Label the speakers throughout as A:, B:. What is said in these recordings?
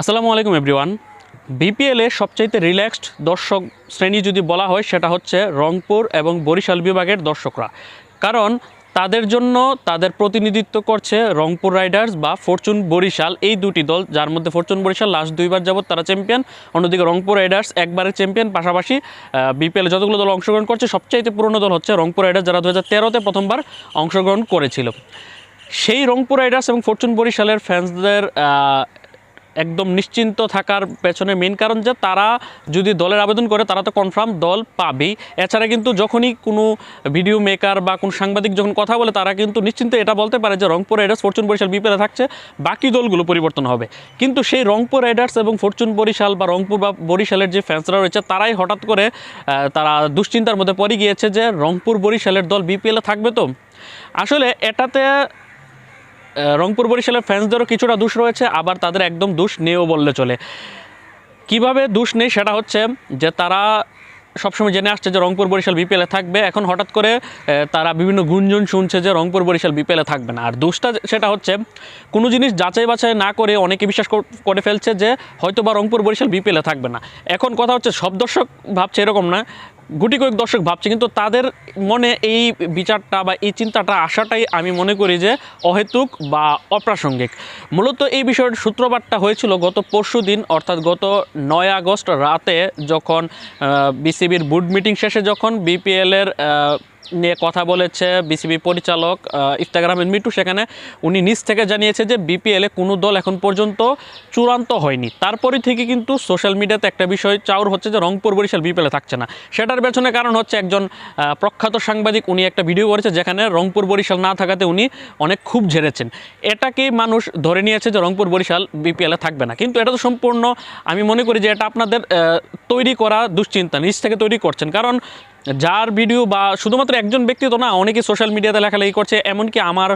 A: আসসালামু আলাইকুম এভরিওয়ান বিপিএলে সবচাইতে রিল্যাক্সড দর্শক শ্রেণি যদি বলা হয়, সেটা হচ্ছে রংপুর এবং বরিশাল বিভাগের দর্শকরা। কারণ তাদের জন্য তাদের প্রতিনিধিত্ব করছে রংপুর রাইডার্স বা ফরচুন বরিশাল, এই দুটি দল, যার মধ্যে ফরচুন বরিশাল লাস্ট দুইবার যাবত তারা চ্যাম্পিয়ন অন্যদিকে রংপুর রাইডার্স একবারের চ্যাম্পিয়ন পাশাপাশি বিপিএলে যতগুলো দল অংশগ্রহণ করছে, সবচাইতে পুরনো দল হচ্ছে রংপুর রাইডার্স, যারা দু হাজার প্রথমবার অংশগ্রহণ করেছিল। সেই রংপুর রাইডার্স এবং ফরচুন বরিশালের ফ্যান্সদের একদম নিশ্চিন্ত থাকার পেছনে মেন কারণ যে তারা যদি দলের আবেদন করে, তারা তো কনফার্ম দল পাবেই। এছাড়া কিন্তু যখনই কোনো ভিডিও মেকার বা কোনো সাংবাদিক যখন কথা বলে, তারা কিন্তু নিশ্চিন্তে এটা বলতে পারে যে রংপুর রাইডার্স ফরচুন বরিশাল বিপিএলে থাকছে, বাকি দলগুলো পরিবর্তন হবে। কিন্তু সেই রংপুর রাইডার্স এবং ফরচুন বরিশাল বা রংপুর বা বরিশালের যে ফ্যান্সরা রয়েছে, তারাই হঠাৎ করে তারা দুশ্চিন্তার মধ্যে পড়ে গিয়েছে যে রংপুর বরিশালের দল বিপিএলে থাকবে তো? আসলে এটাতে রংপুর বরিশালের ফ্যান্সদেরও কিছুটা দোষ রয়েছে, আবার তাদের একদম দোষ নেও বললে চলে। কীভাবে দোষ নেই সেটা হচ্ছে যে তারা সবসময় জেনে আসছে যে রংপুর বরিশাল বিপিএলে থাকবে, এখন হঠাৎ করে তারা বিভিন্ন গুঞ্জন শুনছে যে রংপুর বরিশাল বিপিএলে থাকবে না। আর দোষটা সেটা হচ্ছে, কোনো জিনিস যাচাই বাছাই না করে অনেকে বিশ্বাস করে ফেলছে যে হয়তো বা রংপুর বরিশাল বিপিএলে থাকবে না। এখন কথা হচ্ছে, সব দর্শক ভাবছে এরকম না গুটি কয়েক দর্শক ভাবছে, কিন্তু তাদের মনে এই বিচারটা বা এই চিন্তাটা আসাটাই আমি মনে করি যে অহেতুক বা অপ্রাসঙ্গিক। মূলত এই বিষয়ের সূত্রপাতটা হয়েছিল গত পরশু দিন, অর্থাৎ গত নয় আগস্ট রাতে যখন বিসিবির বুড মিটিং শেষে যখন বিপিএলের নিয়ে কথা বলেছে বিসিবি পরিচালক আহমেদ মিটু সেখানে। উনি নিজ থেকে জানিয়েছে যে বিপিএলে কোনো দল এখন পর্যন্ত চূড়ান্ত হয়নি। তারপরে থেকে কিন্তু সোশ্যাল মিডিয়াতে একটা বিষয় চাউর হচ্ছে যে রংপুর বরিশাল বিপিএলে থাকছে না। সেটার পেছনে কারণ হচ্ছে একজন প্রখ্যাত সাংবাদিক উনি একটা ভিডিও করেছে যেখানে রংপুর বরিশাল না থাকাতে উনি অনেক খুব ঝেড়েছেন। এটাকেই মানুষ ধরে নিয়েছে যে রংপুর বরিশাল বিপিএলে থাকবে না? কিন্তু এটা তো সম্পূর্ণ, আমি মনে করি যে এটা আপনাদের তৈরি করা দুশ্চিন্তা, নিজ থেকে তৈরি করছেন। কারণ যার ভিডিও বা শুধুমাত্র একজন ব্যক্তি তো না, অনেকে সোশ্যাল মিডিয়াতে লেখালেখি করছে। এমনকি আমার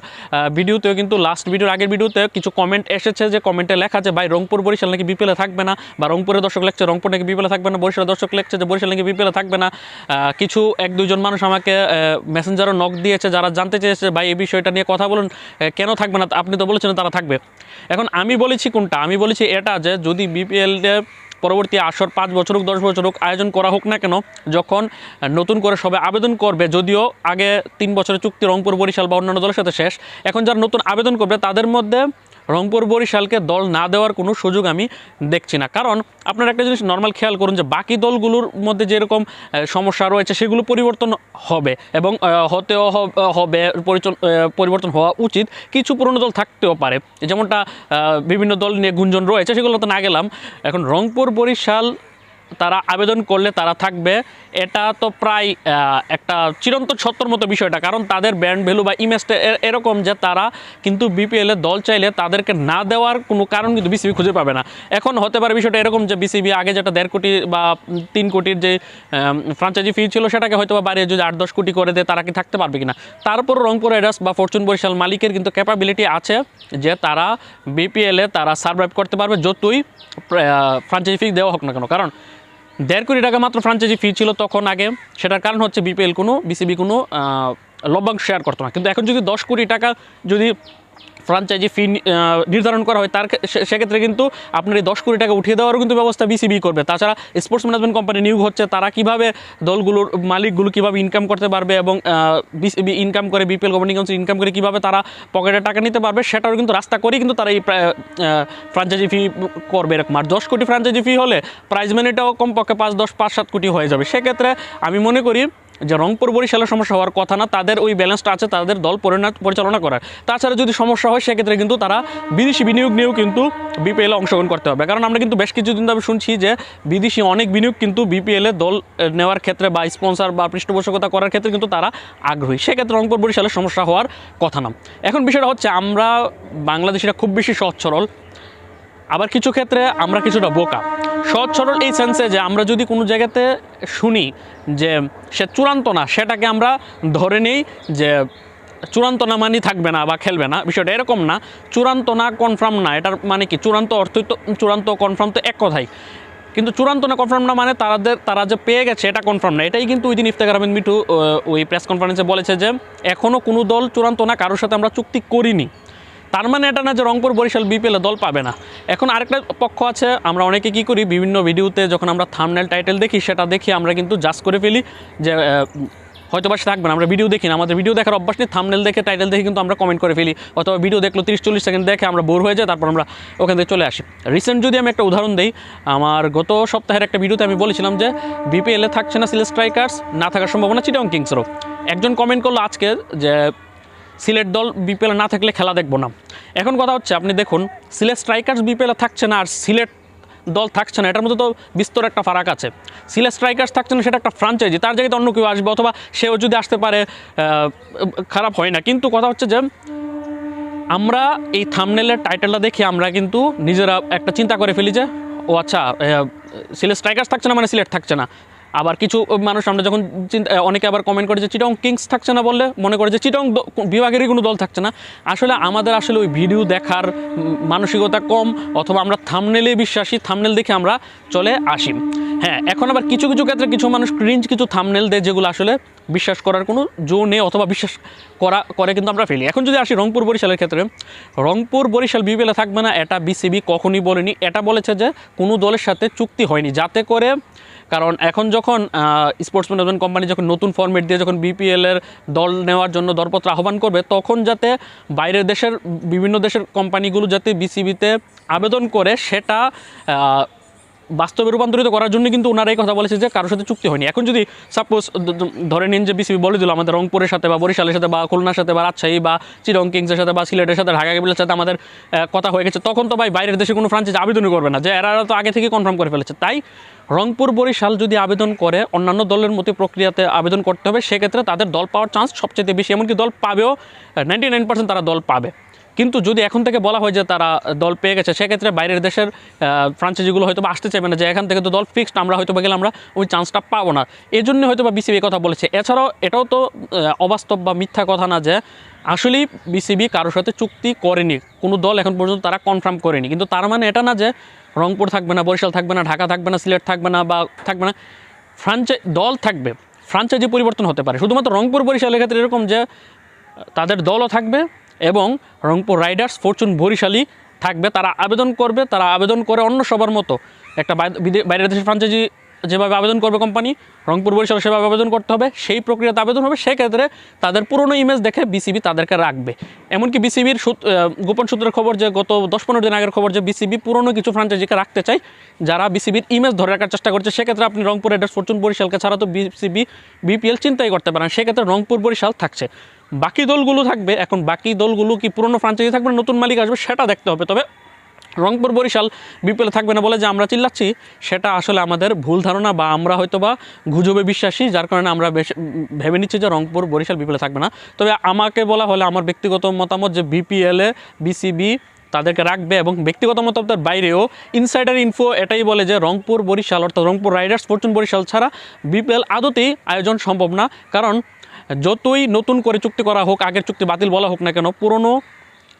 A: ভিডিওতেও কিন্তু লাস্ট ভিডিওর আগের ভিডিওতে কিছু কমেন্ট এসেছে যে কমেন্টে লেখা আছে, ভাই, রংপুর বরিশাল নাকি বিপিএলে থাকবে না? বা রংপুরের দর্শক লেখছে, রংপুর নাকি বিপিএলে থাকবে না? বরিশালের দর্শক লেখছে যে বরিশাল নাকি বিপিএলে থাকবে না? কিছু এক দুইজন মানুষ আমাকে মেসেঞ্জারও নক দিয়েছে, যারা জানতে চেয়েছে, ভাই, এই বিষয়টা নিয়ে কথা বলুন কেন থাকবে না? আপনি তো বলেছেন তারা থাকবে। এখন আমি বলেছি কোনটা? আমি বলেছি এটা যে যদি বিপিএল পরবর্তী আসর পাঁচ বছর হোক দশ বছর হোক আয়োজন করা হোক না কেন, যখন নতুন করে সবে আবেদন করবে, যদিও আগে তিন বছরের চুক্তি রংপুর, বরিশাল বা অন্যান্য দলের সাথে শেষ, এখন যারা নতুন আবেদন করবে তাদের মধ্যে রংপুর বরিশালকে দল না দেওয়ার কোনো সুযোগ আমি দেখছি না। কারণ আপনারা একটা জিনিস নর্মাল খেয়াল করুন যে বাকি দলগুলোর মধ্যে যেরকম সমস্যা রয়েছে সেগুলো পরিবর্তন হবে এবং হতেও হবে পরিবর্তন হওয়া উচিত। কিছু পুরনো দল থাকতেও পারে। যেমনটা বিভিন্ন দল নিয়ে গুঞ্জন রয়েছে সেগুলো তো না গেলাম। এখন রংপুর, বরিশাল তারা আবেদন করলে তারা থাকবে। এটা তো প্রায় একটা চিরন্তন সত্যর মতো বিষয়টা, কারণ তাদের ব্র্যান্ড ভ্যালু বা ইমেজটা এরকম যে তারা কিন্তু বিপিএলে দল চাইলে তাদেরকে না দেওয়ার কোনো কারণ কিন্তু বিসিবি খুঁজে পাবে না। এখন হতে পারে বিষয়টা এরকম যে বিসিবি আগে যেটা দেড় কোটি বা তিন কোটির যে ফ্রাঞ্চাইজি ফি ছিল সেটাকে হয়তো বা বাড়িয়ে যদি আট দশ কোটি করে দেয়, তারা কি থাকতে পারবে কিনা? তারপর রংপুর রাইডার্স বা ফরচুন বরিশাল মালিকের কিন্তু ক্যাপাবিলিটি আছে যে তারা বিপিএলে তারা সার্ভাইভ করতে পারবে, যতই ফ্রাঞ্চাইজি ফি দেওয়া হোক না কেন। কারণ দেড় কোটি টাকা মাত্র ফ্রাঞ্চাইজি ফি ছিল তখন আগে। সেটার কারণ হচ্ছে বিপিএল কোনো বিসিবি কোনো লভ্যাংশ শেয়ার করতো না। কিন্তু এখন যদি দশ কোটি টাকা যদি ফ্রাঞ্চাইজি ফি নির্ধারণ করা হয়, তার ক্ষে- সেক্ষেত্রে কিন্তু আপনার এই দশ কোটি টাকা উঠিয়ে দেওয়ারও কিন্তু ব্যবস্থা বিসিবি করবে। তাছাড়া স্পোর্টস ম্যানেজমেন্ট কোম্পানি নিয়োগ হচ্ছে, তারা কীভাবে দলগুলোর মালিকগুলো কীভাবে ইনকাম করতে পারবে এবং বিসিবি ইনকাম করে বিপিএল গভর্নিং কাউন্সিল ইনকাম করে কীভাবে তারা পকেটে টাকা নিতে পারবে, সেটারও কিন্তু রাস্তা করেই কিন্তু তারা এই ফ্রাঞ্চাইজি ফি করবে এরকম। আর দশ কোটি ফ্রাঞ্চাইজি ফি হলে প্রাইজ মানিটাও কমপক্ষে পাঁচ, দশ, পাঁচ, সাত কোটি হয়ে যাবে। সেক্ষেত্রে আমি মনে করি যে রংপুর বরিশালের সমস্যা হওয়ার কথা না, তাদের ওই ব্যালেন্সটা আছে, তাদের দল পরিচালনা করার। তাছাড়া যদি সমস্যা হয়, সেক্ষেত্রে কিন্তু তারা বিদেশি বিনিয়োগ নিয়েও কিন্তু বিপিএলে অংশগ্রহণ করতে হবে। কারণ আমরা কিন্তু বেশ কিছুদিন ধরে শুনছি যে বিদেশি অনেক বিনিয়োগ কিন্তু বিপিএলে দল নেওয়ার ক্ষেত্রে বা স্পন্সর বা পৃষ্ঠপোষকতা করার ক্ষেত্রে কিন্তু তারা আগ্রহী। সেক্ষেত্রে রংপুর বরিশালের সমস্যা হওয়ার কথা না। এখন বিষয়টা হচ্ছে, আমরা বাংলাদেশিরা খুব বেশি সহজ সরল আবার কিছু ক্ষেত্রে আমরা কিছুটা বোকা। সহজ সরল এই সেন্সে যে আমরা যদি কোনো জায়গাতে শুনি যে সে চূড়ান্ত না, সেটাকে আমরা ধরে নেই যে চূড়ান্ত না মানে থাকবে না বা খেলবে না। বিষয়টা এরকম না, চূড়ান্ত না কনফার্ম না, এটার মানে কি? চূড়ান্ত অর্থই তো, চূড়ান্ত কনফার্ম তো এক কথাই। কিন্তু চূড়ান্ত না কনফার্ম না মানে তাদের তারা যে পেয়ে গেছে, এটা কনফার্ম না। এটাই কিন্তু ওই দিন ইফতেখার আহমেদ মিঠু ওই প্রেস কনফারেন্সে বলেছে যে এখনও কোনো দল চূড়ান্ত না, কারোর সাথে আমরা চুক্তি করিনি। তার মানে এটা না যে রংপুর, বরিশাল বিপিএলে দল পাবে না। এখন আরেকটা পক্ষ আছে, আমরা অনেকে কি করি, বিভিন্ন ভিডিওতে যখন আমরা থামনেল টাইটেল দেখি, সেটা দেখি, আমরা কিন্তু জাজ করে ফেলি যে হয়তো বা সে থাকবে না, আমরা ভিডিও দেখি না। আমাদের ভিডিও দেখার অভ্যাস নেই থামনেল দেখে টাইটেল দেখে কিন্তু আমরা কমেন্ট করে ফেলি। অথবা ভিডিও দেখল তিরিশ, চল্লিশ সেকেন্ড দেখে, আমরা বোর হয়ে যাই, তারপর আমরা ওখান থেকে চলে আসি। রিসেন্ট যদি আমি একটা উদাহরণ দিই, আমার গত সপ্তাহের একটা ভিডিওতে আমি বলেছিলাম যে বিপিএলে থাকছে না সিলেট স্ট্রাইকার্স না থাকার সম্ভাবনা চিটং কিংসেরও একজন কমেন্ট করল আজকে যে সিলেট দল বিপিএল না থাকলে খেলা দেখব না। এখন কথা হচ্ছে, আপনি দেখুন, সিলেট স্ট্রাইকার্স বিপিএল থাকছে না আর সিলেট দল থাকছে না। এটার মধ্যে তো বিস্তর একটা ফারাক আছে। সিলেট স্ট্রাইকার্স থাকছে না, সেটা একটা ফ্রাঞ্চাইজি তার জায়গায় অন্য কেউ আসবে, অথবা সেও যদি আসতে পারে খারাপ হয় না। কিন্তু কথা হচ্ছে যে, আমরা এই থামনেলের টাইটেলটা দেখে আমরা কিন্তু নিজেরা একটা চিন্তা করে ফেলি যে, ও আচ্ছা সিলেট স্ট্রাইকার্স থাকছে না মানে সিলেট থাকছে না। আবার কিছু মানুষ আমরা যখন চিন্তা অনেকে আবার কমেন্ট করে যে চিটং কিংস থাকছে না বললে মনে করে যে চিটং বিভাগেরই কোনো দল থাকছে না। আসলে আমাদের আসলে ওই ভিডিও দেখার মানসিকতা কম, অথবা আমরা থামনেলে বিশ্বাসী থামনেল দেখে আমরা চলে আসি। হ্যাঁ এখন আবার কিছু কিছু ক্ষেত্রে কিছু মানুষ ক্রিঞ্জ কিছু থামনেল দেয় যেগুলো আসলে বিশ্বাস করার কোনো জো নেই অথবা বিশ্বাস করা, করে কিন্তু আমরা ফেলি। এখন যদি আসি রংপুর বরিশালের ক্ষেত্রে, রংপুর বরিশাল বিপিএলে থাকবে না, এটা বিসিবি কখনই বলেনি। এটা বলেছে যে কোনো দলের সাথে চুক্তি হয়নি, যাতে করে কারণ এখন যখন স্পোর্টস ম্যানেজমেন্ট কোম্পানি যখন নতুন ফর্মেট দিয়ে যখন বিপিএলের দল নেওয়ার জন্য দরপত্র আহ্বান করবে, তখন যাতে বাইরের দেশের, বিভিন্ন দেশের কোম্পানিগুলো যাতে বিসিবিতে আবেদন করে, সেটা বাস্তবে রূপান্তরিত করার জন্য কিন্তু ওনারা এই কথা বলেছে যে কারোর সাথে চুক্তি হয়নি। এখন যদি সাপোজ ধরে নিন যে বিসিবি বলে দিল আমাদের রংপুরের সাথে বা বরিশালের সাথে বা খুলনার সাথে বা রাজশাহী বা চিরং কিংসের সাথে বা সিলেটের সাথে ঢাকা কেবিলের সাথে আমাদের কথা হয়ে গেছে, তখন তো ভাই বাইরের দেশে কোনো ফ্রাঞ্চাইজ আবেদনই করবে না। যে এরা তো আগে থেকে কনফার্ম করে ফেলেছে। তাই রংপুর, বরিশাল যদি আবেদন করে, অন্যান্য দলের মতো প্রক্রিয়াতে আবেদন করতে হবে, সেক্ষেত্রে তাদের দল পাওয়ার চান্স সবচেয়ে বেশি। এমনকি দল পাবেও নাইনটি নাইন পার্সেন্ট তারা দল পাবে। কিন্তু যদি এখন থেকে বলা হয় যে তারা দল পেয়ে গেছে, সেক্ষেত্রে বাইরের দেশের ফ্রাঞ্চাইজিগুলো হয়তো বা আসতে চাইবে না যে এখান থেকে তো দল ফিক্সড আমরা হয়তো বা গেলে আমরা ওই চান্সটা পাবো না। এই জন্য হয়তো বা বিসিবি কথা বলেছে। এছাড়াও এটাও তো অবাস্তব বা মিথ্যা কথা না যে আসলেই বিসিবি কারোর সাথে চুক্তি করেনি। কোনো দল এখন পর্যন্ত তারা কনফার্ম করেনি। কিন্তু তার মানে এটা না যে রংপুর থাকবে না, বরিশাল থাকবে না, ঢাকা থাকবে না, সিলেট থাকবে না বা থাকবে না ফ্রাঞ্চাই দল থাকবে। ফ্রাঞ্চাইজি পরিবর্তন হতে পারে। শুধুমাত্র রংপুর, বরিশালের ক্ষেত্রে এরকম যে তাদের দলও থাকবে এবং রংপুর রাইডার্স ফরচুন বরিশালী থাকবে, তারা আবেদন করবে, তারা আবেদন করে অন্য সবার মতো। একটা বাই- বাইরের দেশের ফ্রাঞ্চাইজি যেভাবে আবেদন করবে কোম্পানি রংপুর বরিশাল সেভাবে আবেদন করতে হবে, সেই প্রক্রিয়াতে আবেদন হবে, সেক্ষেত্রে তাদের পুরনো ইমেজ দেখে বিসিবি তাদেরকে রাখবে। এমনকি বিসিবির গোপন সূত্রের খবর যে গত দশ পনেরো দিন আগের খবর যে বিসিবি পুরনো কিছু ফ্রাঞ্চাইজিকে রাখতে চায়, যারা বিসিবির ইমেজ ধরে রাখার চেষ্টা করছে, সেক্ষেত্রে আপনি রংপুর রাইডার্স ফরচুন বরিশালকে ছাড়া তো বিসিবি বিপিএল চিন্তাই করতে পারেন, সেক্ষেত্রে রংপুর বরিশাল থাকছে। বাকি দলগুলো থাকবে, এখন বাকি দলগুলো কি পুরনো ফ্রাঞ্চাইজি থাকবে নতুন মালিক আসবে সেটা দেখতে হবে। তবে রংপুর বরিশাল বিপিএল থাকবে না বলে যে আমরা চিল্লাচ্ছি, সেটা আসলে আমাদের ভুল ধারণা বা আমরা হয়তো বা গুজবে বিশ্বাসী, যার কারণে আমরা ভেবে নিচ্ছি যে রংপুর বরিশাল বিপিএলে থাকবে না। তবে আমাকে বলা হলে আমার ব্যক্তিগত মতামত যে বিপিএলে বিসিবি তাদেরকে রাখবে এবং ব্যক্তিগত মতামতের বাইরেও ইনসাইডার ইনফো এটাই বলে যে রংপুর বরিশাল অর্থাৎ রংপুর রাইডার্স ফরচুন বরিশাল ছাড়া বিপিএল আদতেই আয়োজন সম্ভব না। কারণ যতই নতুন করে চুক্তি করা হোক, আগের চুক্তি বাতিল বলা হোক না কেন, পুরনো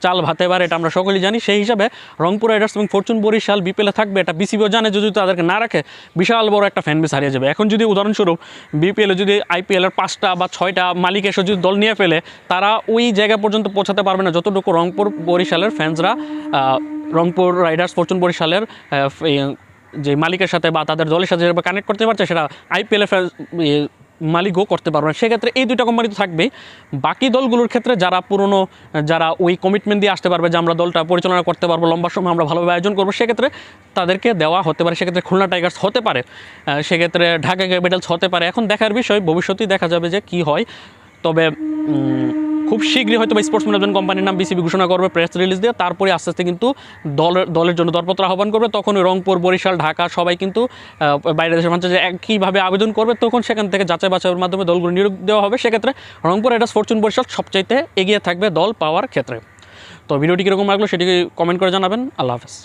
A: চাল ভাতে পারে এটা আমরা সকলেই জানি। সেই হিসাবে রংপুর রাইডার্স এবং ফরচুন বরিশাল বিপিএলে থাকবে এটা বিসিবিও জানে, যদি তাদেরকে না রাখে, বিশাল বড় একটা ফ্যান বেস হারিয়ে যাবে। এখন যদি উদাহরণস্বরূপ বিপিএলে যদি আইপিএলের পাঁচটা বা ছয়টা মালিক এসে যদি দল নিয়ে ফেলে, তারা ওই জায়গা পর্যন্ত পৌঁছাতে পারবে না যতটুকু রংপুর বরিশালের ফ্যান্সরা রংপুর রাইডার্স ফরচুন বরিশালের যে মালিকের সাথে বা তাদের দলের সাথে যেভাবে কানেক্ট করতে পারছে, সেটা আইপিএলের মালিকও করতে পারবে না। সেক্ষেত্রে এই দুইটা কোম্পানি তো থাকবেই। বাকি দলগুলোর ক্ষেত্রে যারা পুরনো, যারা ওই কমিটমেন্ট দিয়ে আসতে পারবে যে আমরা দলটা পরিচালনা করতে পারব, লম্বা সময় আমরা ভালোভাবে আয়োজন করব, সেক্ষেত্রে তাদেরকে দেওয়া হতে পারে। সেক্ষেত্রে খুলনা টাইগার্স হতে পারে। সেক্ষেত্রে ঢাকা ক্যাপিটালস হতে পারে। এখন দেখার বিষয়, ভবিষ্যতেই দেখা যাবে যে কি হয়। তবে খুব শীঘ্রই হয়তো স্পোর্টস ম্যানেজমেন্ট কোম্পানির নাম বিসিবি ঘোষণা করবে প্রেস রিলিজ দিয়ে। তারপরে আস্তে আস্তে কিন্তু দলের দলের জন্য দরপত্র আহ্বান করবে। তখন রংপুর, বরিশাল, ঢাকা সবাই কিন্তু বাইরের দেশের মানুষ একইভাবে আবেদন করবে, তখন সেখান থেকে যাচাই বাছাইয়ের মাধ্যমে দলগুলো নিয়োগ দেওয়া হবে। সেক্ষেত্রে রংপুর রাইডার্স ফরচুন বরিশাল সবচাইতে এগিয়ে থাকবে দল পাওয়ার ক্ষেত্রে। তো ভিডিওটি কীরকম লাগল সেটিকে কমেন্ট করে জানাবেন। আল্লাহ হাফেজ।